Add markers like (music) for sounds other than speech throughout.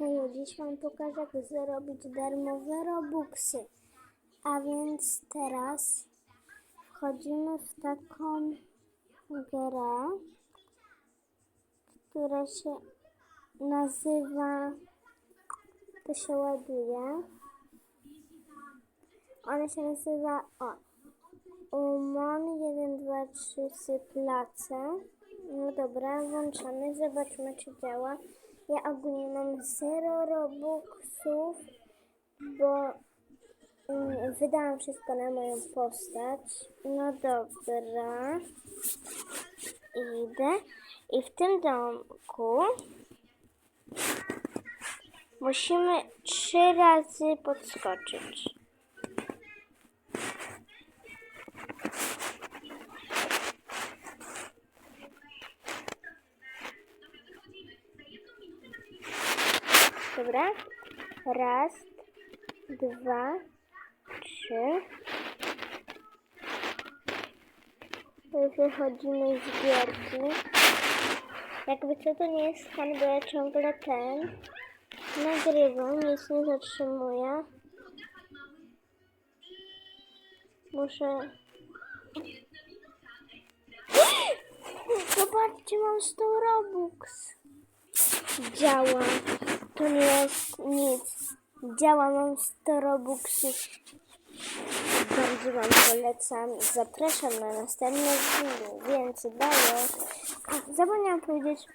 Heju, dziś Wam pokażę, jak zarobić darmowe robuxy. A więc teraz wchodzimy w taką grę, która się nazywa, to się ładuje. Ona się nazywa o, Umon 1, 2, 3 syplace. No dobra, włączamy, zobaczmy czy działa. Ja ogólnie mam 0 robuxów, bo mm, wydałam wszystko na moją postać. No dobra. Idę. I w tym domku musimy trzy razy podskoczyć. Dobra. Raz, dwa, trzy. Wychodzimy z gierki. Jakby co to nie jest fan, bo ja ciągle ten nagrywam, nic nie zatrzymuję. Muszę... (gasps) Zobaczcie, mam 100 Robux. Działa. To nie jest nic. Działa, mam 100 Robuxów. Bardzo Wam polecam. Zapraszam na następne filmy. Więc. A, zapomniałam powiedzieć.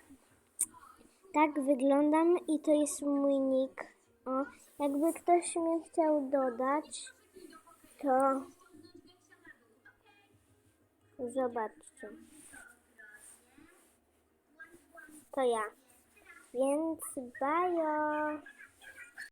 Tak wyglądam i to jest mój nick. O, jakby ktoś mnie chciał dodać, to zobaczcie. To ja. Więc bajo.